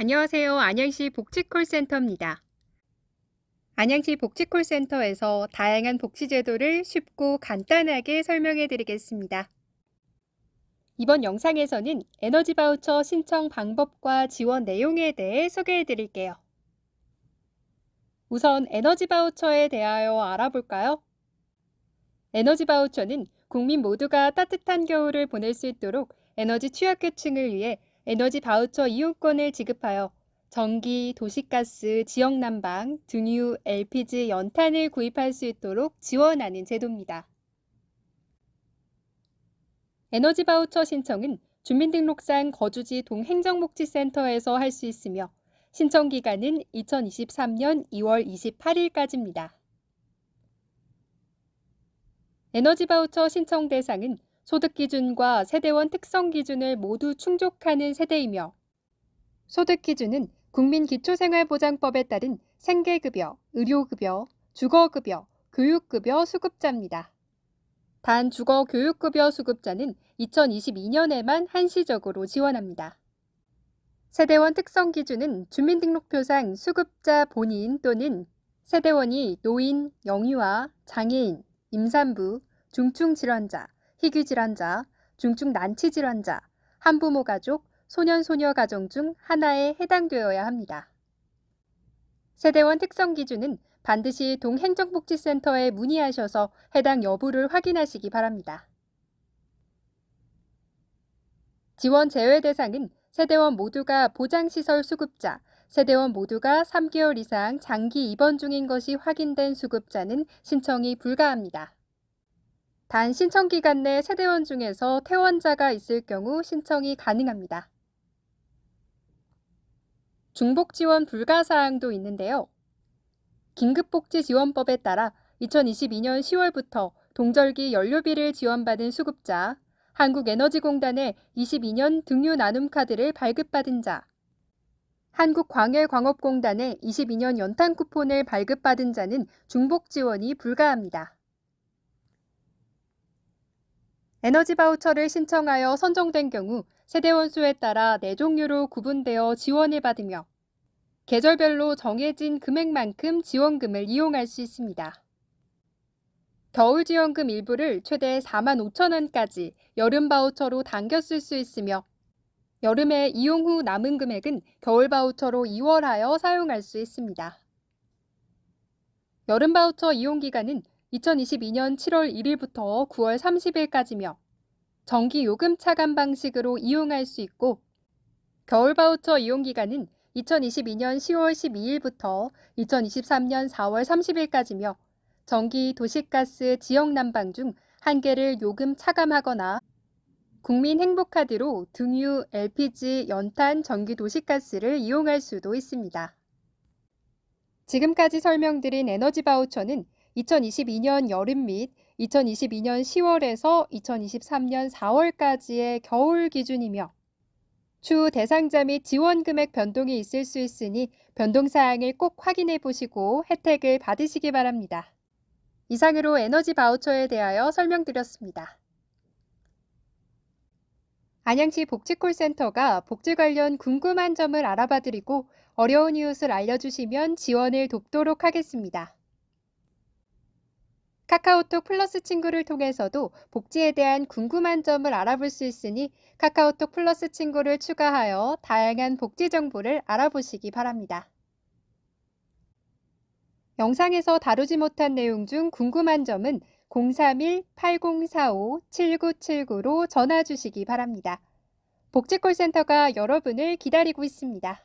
안녕하세요. 안양시 복지콜센터입니다. 안양시 복지콜센터에서 다양한 복지제도를 쉽고 간단하게 설명해 드리겠습니다. 이번 영상에서는 에너지 바우처 신청 방법과 지원 내용에 대해 소개해 드릴게요. 우선 에너지 바우처에 대하여 알아볼까요? 에너지 바우처는 국민 모두가 따뜻한 겨울을 보낼 수 있도록 에너지 취약계층을 위해 에너지 바우처 이용권을 지급하여 전기, 도시가스, 지역난방, 등유, LPG, 연탄을 구입할 수 있도록 지원하는 제도입니다. 에너지 바우처 신청은 주민등록상 거주지 동행정복지센터에서 할 수 있으며 신청 기간은 2023년 2월 28일까지입니다. 에너지 바우처 신청 대상은 소득 기준과 세대원 특성 기준을 모두 충족하는 세대이며 소득 기준은 국민 기초생활보장법에 따른 생계급여, 의료급여, 주거급여, 교육급여 수급자입니다. 단 주거 교육급여 수급자는 2022년에만 한시적으로 지원합니다. 세대원 특성 기준은 주민등록표상 수급자 본인 또는 세대원이 노인, 영유아, 장애인, 임산부, 중증 질환자, 희귀 질환자, 중증 난치 질환자, 한부모 가족, 소년소녀 가정 중 하나에 해당되어야 합니다. 세대원 특성 기준은 반드시 동행정복지센터에 문의하셔서 해당 여부를 확인하시기 바랍니다. 지원 제외 대상은 세대원 모두가 보장시설 수급자, 세대원 모두가 3개월 이상 장기 입원 중인 것이 확인된 수급자는 신청이 불가합니다. 단 신청 기간 내 세대원 중에서 퇴원자가 있을 경우 신청이 가능합니다. 중복 지원 불가 사항도 있는데요. 긴급복지지원법에 따라 2022년 10월부터 동절기 연료비를 지원받은 수급자, 한국에너지공단의 22년 등유 나눔 카드를 발급받은 자, 한국광열광업공단의 22년 연탄 쿠폰을 발급받은 자는 중복 지원이 불가합니다. 에너지 바우처를 신청하여 선정된 경우 세대원 수에 따라 네 종류로 구분되어 지원을 받으며 계절별로 정해진 금액만큼 지원금을 이용할 수 있습니다. 겨울 지원금 일부를 최대 4만 5천 원까지 여름 바우처로 당겨 쓸 수 있으며 여름에 이용 후 남은 금액은 겨울 바우처로 이월하여 사용할 수 있습니다. 여름 바우처 이용 기간은 2022년 7월 1일부터 9월 30일까지며 전기 요금 차감 방식으로 이용할 수 있고 겨울 바우처 이용 기간은 2022년 10월 12일부터 2023년 4월 30일까지며 전기, 도시가스, 지역 난방 중 한 개를 요금 차감하거나 국민 행복카드로 등유, LPG, 연탄, 전기, 도시가스를 이용할 수도 있습니다. 지금까지 설명드린 에너지 바우처는 2022년 여름 및 2022년 10월에서 2023년 4월까지의 겨울 기준이며 추후 대상자 및 지원 금액 변동이 있을 수 있으니 변동 사항을 꼭 확인해 보시고 혜택을 받으시기 바랍니다. 이상으로 에너지 바우처에 대하여 설명드렸습니다. 안양시 복지콜센터가 복지 관련 궁금한 점을 알아봐 드리고 어려운 이웃을 알려주시면 지원을 돕도록 하겠습니다. 카카오톡 플러스 친구를 통해서도 복지에 대한 궁금한 점을 알아볼 수 있으니 카카오톡 플러스 친구를 추가하여 다양한 복지 정보를 알아보시기 바랍니다. 영상에서 다루지 못한 내용 중 궁금한 점은 031-8045-7979로 전화 주시기 바랍니다. 복지콜센터가 여러분을 기다리고 있습니다.